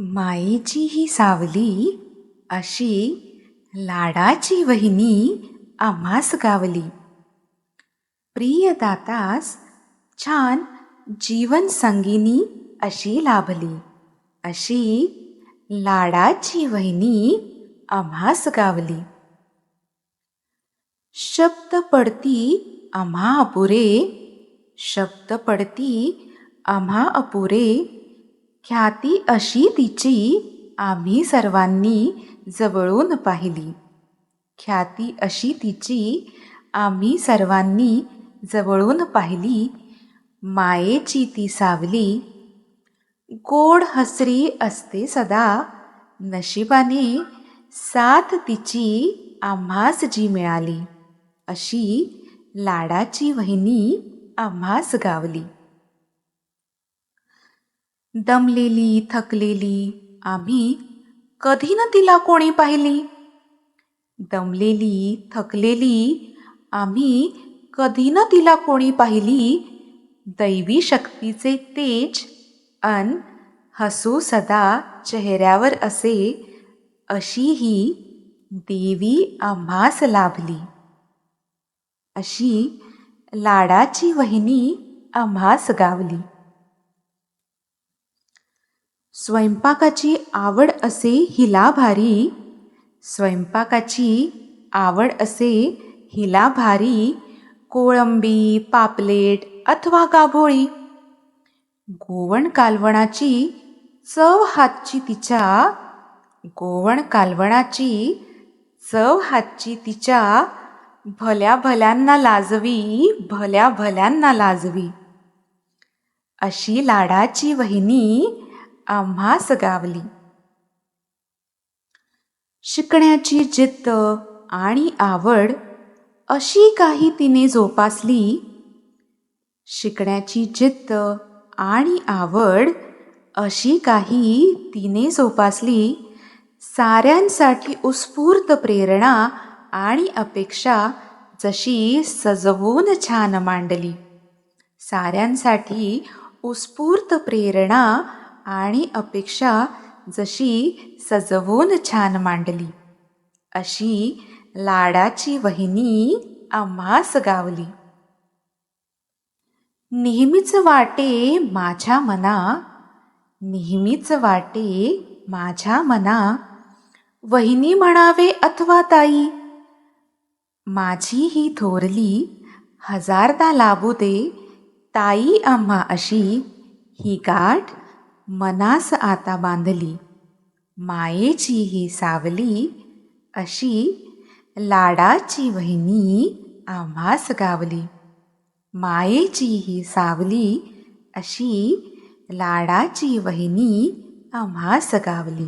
मायेची ही सावली अशी लाडाची वहिनी आम्हास गावली. प्रिय दातास छान जीवन संगिनी अशी लाभली. अशी लाडाची वहिनी आम्हास गावली. शब्द पडती आम्हा अपुरे शब्द पडती आम्हा अपुरे ख्याती अशी तिची आम्ही सर्वांनी जवळून पाहिली. ख्याती अशी तिची आम्ही सर्वांनी जवळून पाहिली. मायेची ती सावली गोड हसरी असते सदा. नशिबाने साथ तिची आम्हास जी मिळाली अशी लाडाची वहिनी आम्हास गावली. दमलेली थकलेली. आम्ही कधी न तिला कोणी पाहिली? दमलेली थकलेली. आम्ही कधी न तिला कोणी पाहिली? दैवी शक्तीचे तेज अन हसू सदा चेहऱ्यावर असे अशी ही देवी आम्हास लाभली. अशी लाडाची वहिनी आम्हास गावली. स्वयंपाकाची आवड असे हिला भारी. स्वयंपाकाची आवड असे हिला भारी. कोळंबी पापलेट अथवा गाभोळी. गोवण कालवणाची चव हातची तिच्या. गोवण कालवणाची चव हातची तिच्या. भल्या भल्यांना लाजवी भल्या भल्यांना लाजवी. अशी लाडाची वहिनी आम्हास गावली शिकण्याची जिद्द आणि आवड अशी काही तिने जोपासली. शिकण्याची जिद्द आणि आवड अशी काही तिने जोपासली. साऱ्यांसाठी उत्स्फूर्त प्रेरणा आणि अपेक्षा जशी सजवून छान मांडली. साऱ्यांसाठी उत्स्फूर्त प्रेरणा आणि अपेक्षा जशी सजवून छान मांडली अशी लाडाची वहिनी आम्हास गावली. नेहमीच वाटे माझ्या मना नेहमीच वाटे माझ्या मना. वहिनी म्हणावे अथवा ताई माझी ही थोरली हजारदा लाभू दे. ताई आम्हा अशी ही गाठ मनास आता बांधली. मायेची ही सावली अशी लाडाची वहिनी आम्हास गावली. मायेची ही सावली अशी लाडाची वहिनी आम्हास गावली.